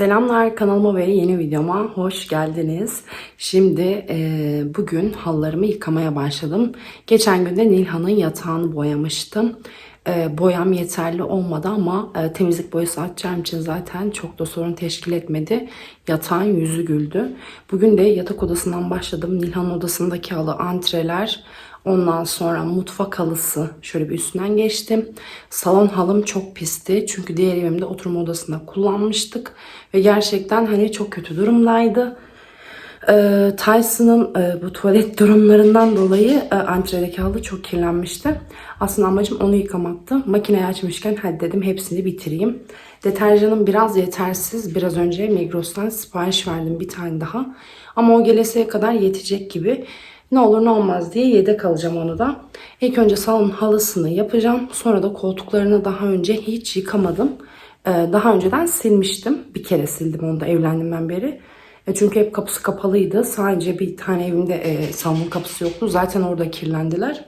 Selamlar kanalıma ve yeni videoma hoş geldiniz. Şimdi e, bugün hallarımı yıkamaya başladım. Geçen gün de Nilhan'ın yatağını boyamıştım. E, boyam yeterli olmadı ama e, temizlik boyası atacağım için zaten çok da sorun teşkil etmedi. Yatağın yüzü güldü. Bugün de yatak odasından başladım. Nilhan'ın odasındaki halı antreler, Ondan sonra mutfak halısı şöyle bir üstünden geçtim. Salon halım çok pisti. Çünkü diğer evimde oturma odasında kullanmıştık. Ve gerçekten hani çok kötü durumdaydı. Ee, Tyson'ın e, bu tuvalet durumlarından dolayı e, antredeki halı çok kirlenmişti. Aslında amacım onu yıkamaktı. Makineyi açmışken hadi dedim hepsini bitireyim. Deterjanım biraz yetersiz. Biraz önce Migros'tan sipariş verdim bir tane daha. Ama o geleseye kadar yetecek gibi. Ne olur ne olmaz diye yedek alacağım onu da. İlk önce salon halısını yapacağım. Sonra da koltuklarını daha önce hiç yıkamadım. Ee, daha önceden silmiştim. Bir kere sildim onu da evlendiğimden beri. E, çünkü hep kapısı kapalıydı. Sadece bir tane evimde e, salon kapısı yoktu. Zaten orada kirlendiler.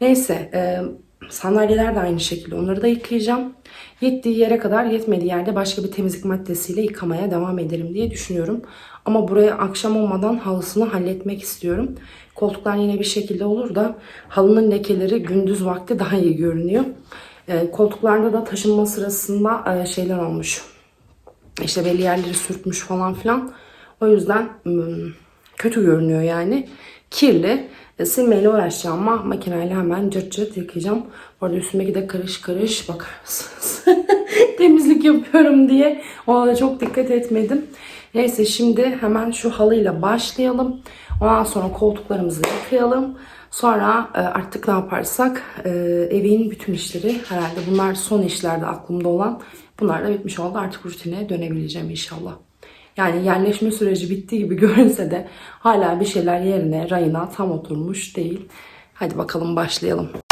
Neyse e, sandalyeler de aynı şekilde onları da yıkayacağım. Yettiği yere kadar yetmediği yerde başka bir temizlik maddesiyle yıkamaya devam ederim diye düşünüyorum. Ama buraya akşam olmadan halısını halletmek istiyorum. Koltuklar yine bir şekilde olur da halının lekeleri gündüz vakti daha iyi görünüyor. E, koltuklarda da taşınma sırasında e, şeyler olmuş. İşte belli yerleri sürtmüş falan filan. O yüzden kötü görünüyor yani. Kirli. E, Silmeyle uğraşacağım ama makineyle hemen cırt cırt yıkayacağım. Bu arada üstümdeki de karış karış bakar mısınız? Temizlik yapıyorum diye ona çok dikkat etmedim. Neyse şimdi hemen şu halıyla başlayalım. Ondan sonra koltuklarımızı yıkayalım. Sonra e, artık ne yaparsak e, evin bütün işleri herhalde bunlar son işlerde aklımda olan. Bunlar da bitmiş oldu. Artık rutine dönebileceğim inşallah. Yani yerleşme süreci bitti gibi görünse de hala bir şeyler yerine, rayına tam oturmuş değil. Hadi bakalım başlayalım.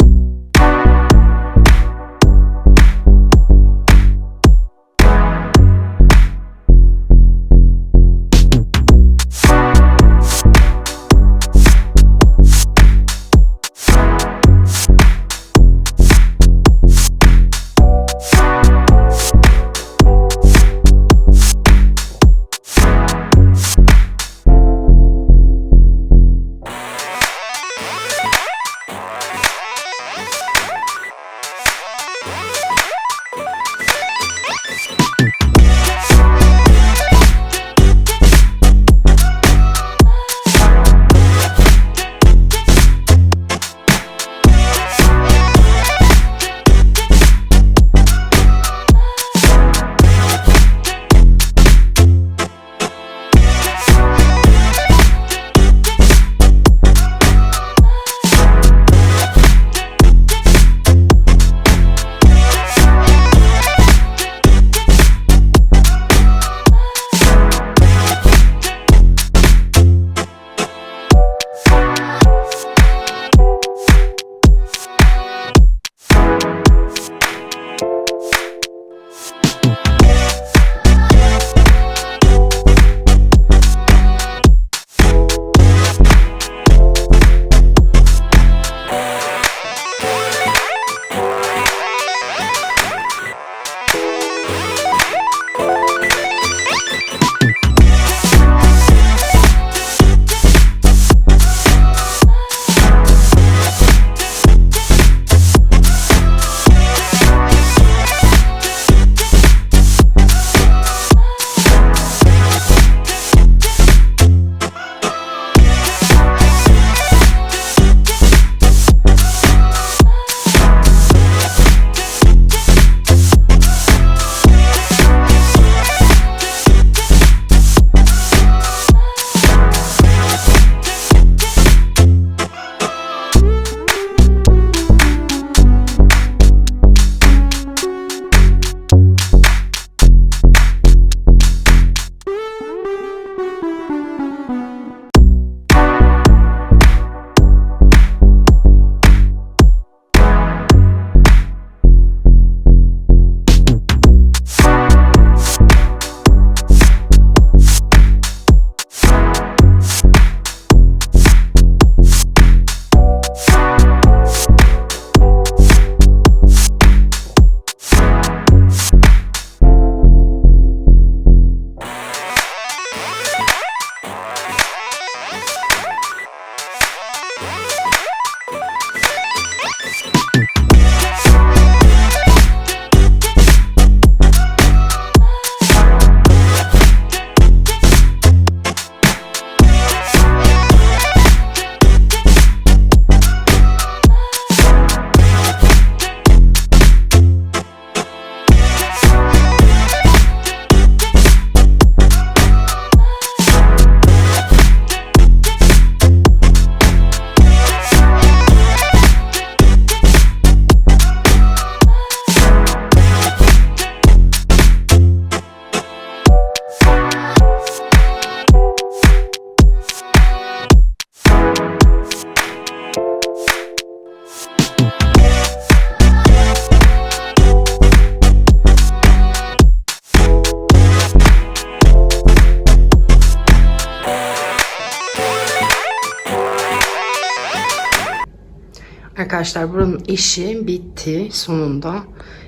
Arkadaşlar buranın işi bitti sonunda.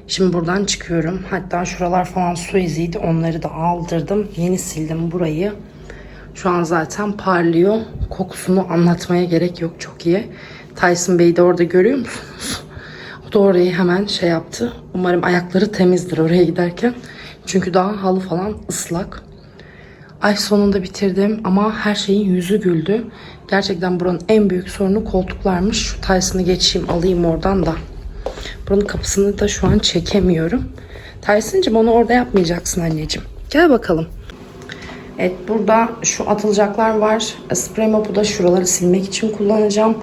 Şimdi buradan çıkıyorum. Hatta şuralar falan su iziydi. Onları da aldırdım. Yeni sildim burayı. Şu an zaten parlıyor. Kokusunu anlatmaya gerek yok. Çok iyi. Tyson Bey'i de orada görüyor musunuz? O da orayı hemen şey yaptı. Umarım ayakları temizdir oraya giderken. Çünkü daha halı falan ıslak. Ay sonunda bitirdim ama her şeyin yüzü güldü. Gerçekten buranın en büyük sorunu koltuklarmış. Şu Tyson'ı geçeyim alayım oradan da. Buranın kapısını da şu an çekemiyorum. Tyson'cığım onu orada yapmayacaksın anneciğim. Gel bakalım. Evet burada şu atılacaklar var. Sprey mopu da şuraları silmek için kullanacağım.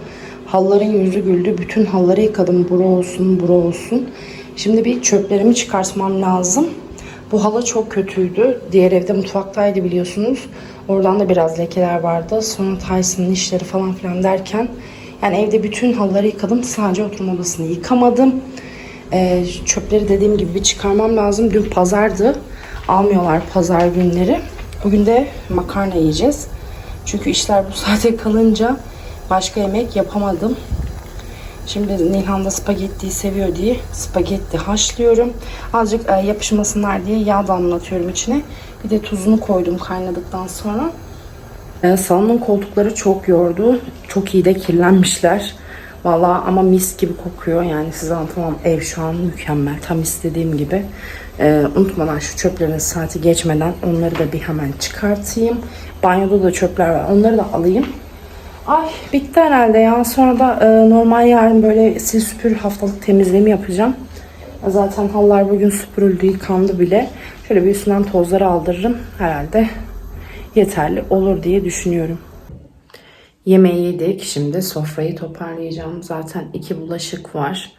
Halların yüzü güldü. Bütün halları yıkadım. Bura olsun, bura olsun. Şimdi bir çöplerimi çıkartmam lazım. Bu halı çok kötüydü. Diğer evde mutfaktaydı biliyorsunuz. Oradan da biraz lekeler vardı. Sonra Tyson'ın işleri falan filan derken yani evde bütün halıları yıkadım. Sadece oturma odasını yıkamadım. Ee, çöpleri dediğim gibi bir çıkarmam lazım. Dün pazardı. Almıyorlar pazar günleri. Bugün de makarna yiyeceğiz. Çünkü işler bu saate kalınca başka yemek yapamadım. Şimdi Nilhan da spagettiyi seviyor diye spagetti haşlıyorum. Azıcık e, yapışmasınlar diye yağ damlatıyorum içine. Bir de tuzunu koydum kaynadıktan sonra. E, salonun koltukları çok yordu. Çok iyi de kirlenmişler. Valla ama mis gibi kokuyor. Yani size anlatamam. Ev şu an mükemmel. Tam istediğim gibi. E, unutmadan şu çöplerin saati geçmeden onları da bir hemen çıkartayım. Banyoda da çöpler var. Onları da alayım. Ay bitti herhalde ya. Sonra da e, normal yarın böyle sil süpür haftalık temizliğimi yapacağım. Zaten halılar bugün süpürüldü, yıkandı bile. Şöyle bir üstünden tozları aldırırım. Herhalde yeterli olur diye düşünüyorum. Yemeği yedik. Şimdi sofrayı toparlayacağım. Zaten iki bulaşık var.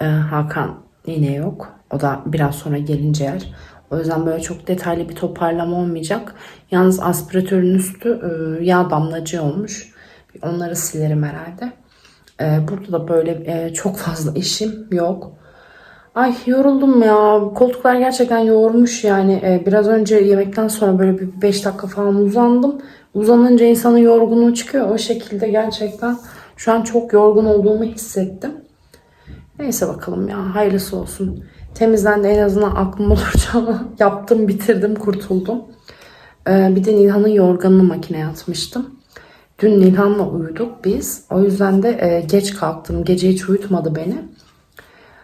Ee, Hakan yine yok. O da biraz sonra gelince yer. O yüzden böyle çok detaylı bir toparlama olmayacak. Yalnız aspiratörün üstü e, yağ damlacı olmuş. Onları silerim herhalde. Ee, burada da böyle e, çok fazla işim yok. Ay yoruldum ya. Koltuklar gerçekten yoğurmuş yani. Ee, biraz önce yemekten sonra böyle bir 5 dakika falan uzandım. Uzanınca insanın yorgunluğu çıkıyor. O şekilde gerçekten şu an çok yorgun olduğumu hissettim. Neyse bakalım ya hayırlısı olsun. Temizlendi en azından aklım olacağını yaptım, bitirdim, kurtuldum. Ee, bir de Nilhan'ın yorganını makineye atmıştım. Dün Nilhan'la uyuduk biz. O yüzden de e, geç kalktım. Gece hiç uyutmadı beni.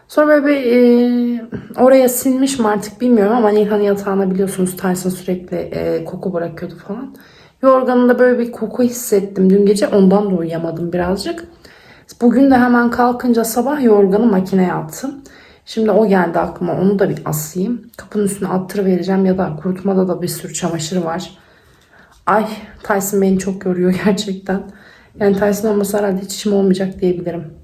Sonra böyle bir e, oraya sinmiş mi artık bilmiyorum ama Nilhan'ın yatağına biliyorsunuz Tyson sürekli e, koku bırakıyordu falan. Yorganında böyle bir koku hissettim dün gece. Ondan da uyuyamadım birazcık. Bugün de hemen kalkınca sabah yorganı makineye attım. Şimdi o geldi aklıma. Onu da bir asayım. Kapının üstüne attırıvereceğim ya da kurutmada da bir sürü çamaşır var. Ay Tyson beni çok yoruyor gerçekten. Yani Tyson olmasa herhalde hiç işim olmayacak diyebilirim.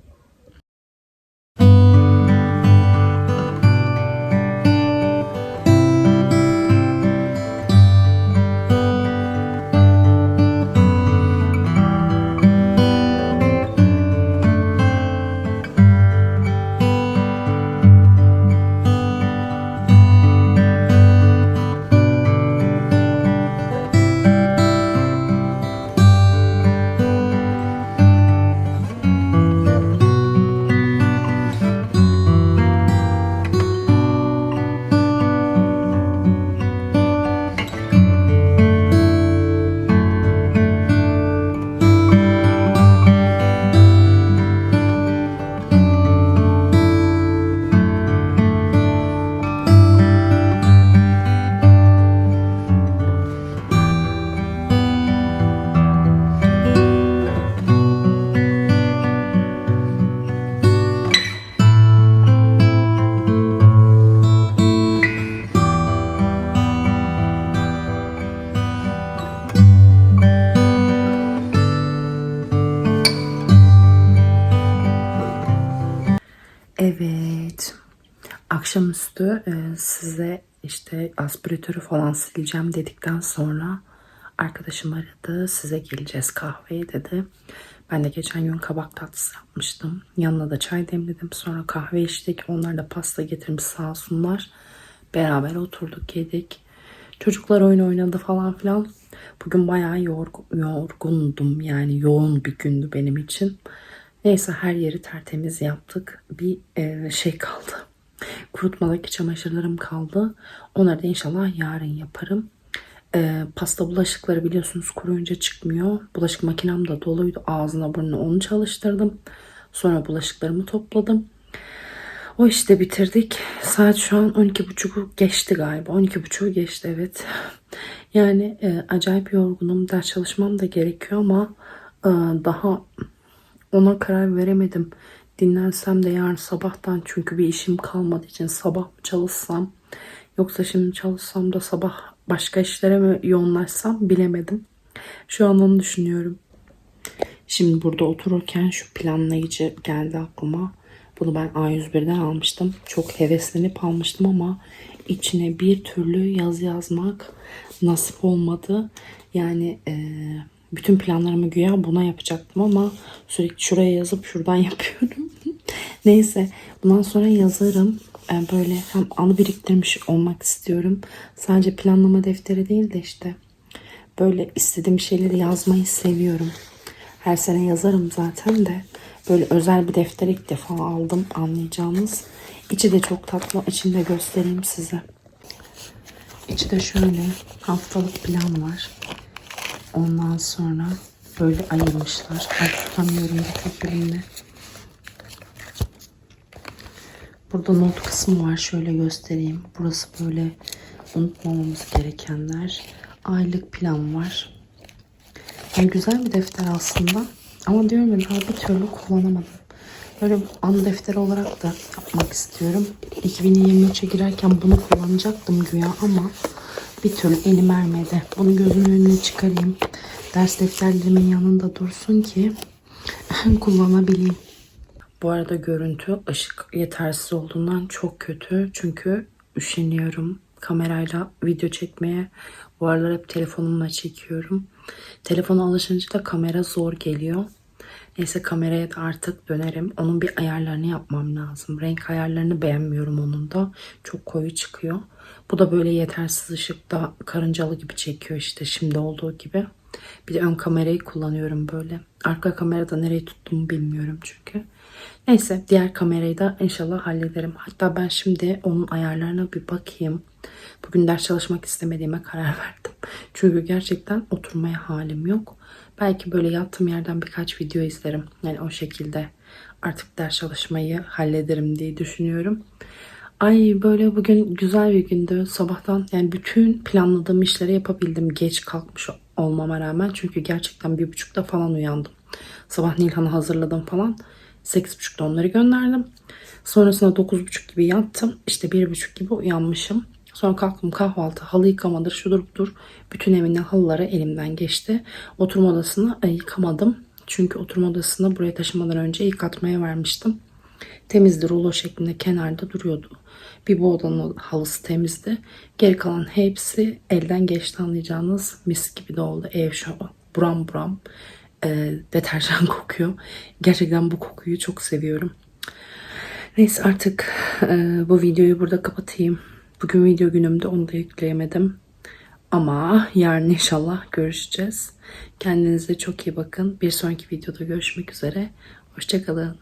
Evet. Akşamüstü e, size işte aspiratörü falan sileceğim dedikten sonra arkadaşım aradı. Size geleceğiz kahveye dedi. Ben de geçen gün kabak tatlısı yapmıştım. Yanına da çay demledim. Sonra kahve içtik. Onlar da pasta getirmiş sağ olsunlar. Beraber oturduk yedik. Çocuklar oyun oynadı falan filan. Bugün bayağı yorgun, yorgundum. Yani yoğun bir gündü benim için. Neyse her yeri tertemiz yaptık. Bir e, şey kaldı. Kurutmadaki çamaşırlarım kaldı. Onları da inşallah yarın yaparım. E, pasta bulaşıkları biliyorsunuz kuruyunca çıkmıyor. Bulaşık makinem de doluydu. Ağzına burnuna onu çalıştırdım. Sonra bulaşıklarımı topladım. O işte bitirdik. Saat şu an 12.30'u geçti galiba. 12.30'u geçti evet. Yani e, acayip yorgunum. Ders çalışmam da gerekiyor ama e, daha ona karar veremedim. Dinlensem de yarın sabahtan çünkü bir işim kalmadığı için sabah mı çalışsam yoksa şimdi çalışsam da sabah başka işlere mi yoğunlaşsam bilemedim. Şu an onu düşünüyorum. Şimdi burada otururken şu planlayıcı geldi aklıma. Bunu ben A101'den almıştım. Çok heveslenip almıştım ama içine bir türlü yazı yazmak nasip olmadı. Yani eee, bütün planlarımı güya buna yapacaktım ama sürekli şuraya yazıp şuradan yapıyorum. Neyse bundan sonra yazarım. Ee, böyle hem anı biriktirmiş olmak istiyorum. Sadece planlama defteri değil de işte böyle istediğim şeyleri yazmayı seviyorum. Her sene yazarım zaten de böyle özel bir defter ilk defa aldım anlayacağınız. İçi de çok tatlı. İçini de göstereyim size. İçi de şöyle haftalık plan var. Ondan sonra böyle ayırmışlar. Ay tutamıyorum bir tek elimle. Burada not kısmı var. Şöyle göstereyim. Burası böyle unutmamamız gerekenler. Aylık plan var. Yani güzel bir defter aslında. Ama diyorum ya daha bir türlü kullanamadım. Böyle an defteri olarak da yapmak istiyorum. 2023'e girerken bunu kullanacaktım güya ama bir türlü elim ermedi. Bunu gözümün önüne çıkarayım. Ders defterlerimin yanında dursun ki kullanabileyim. Bu arada görüntü ışık yetersiz olduğundan çok kötü. Çünkü üşeniyorum kamerayla video çekmeye. Bu aralar hep telefonumla çekiyorum. Telefona alışınca da kamera zor geliyor. Neyse kameraya da artık dönerim. Onun bir ayarlarını yapmam lazım. Renk ayarlarını beğenmiyorum onun da. Çok koyu çıkıyor. Bu da böyle yetersiz ışıkta karıncalı gibi çekiyor işte şimdi olduğu gibi. Bir de ön kamerayı kullanıyorum böyle. Arka kamerada nereyi tuttuğumu bilmiyorum çünkü. Neyse diğer kamerayı da inşallah hallederim. Hatta ben şimdi onun ayarlarına bir bakayım. Bugün ders çalışmak istemediğime karar verdim. Çünkü gerçekten oturmaya halim yok. Belki böyle yattığım yerden birkaç video izlerim. Yani o şekilde artık ders çalışmayı hallederim diye düşünüyorum. Ay böyle bugün güzel bir gündü. Sabahtan yani bütün planladığım işleri yapabildim. Geç kalkmış olmama rağmen. Çünkü gerçekten bir buçukta falan uyandım. Sabah Nilhan'ı hazırladım falan. Sekiz buçukta onları gönderdim. Sonrasında dokuz buçuk gibi yattım. İşte bir buçuk gibi uyanmışım. Sonra kalktım kahvaltı, halı yıkamadır, şudur budur. Bütün evin halıları elimden geçti. Oturma odasını yıkamadım. Çünkü oturma odasını buraya taşımadan önce yıkatmaya vermiştim. Temizdi, rulo şeklinde kenarda duruyordu. Bir bu odanın halısı temizdi. Geri kalan hepsi elden geçti anlayacağınız mis gibi de oldu. Ev şu an buram buram e, deterjan kokuyor. Gerçekten bu kokuyu çok seviyorum. Neyse artık e, bu videoyu burada kapatayım. Bugün video günümde onu da yükleyemedim. Ama yarın inşallah görüşeceğiz. Kendinize çok iyi bakın. Bir sonraki videoda görüşmek üzere. Hoşçakalın.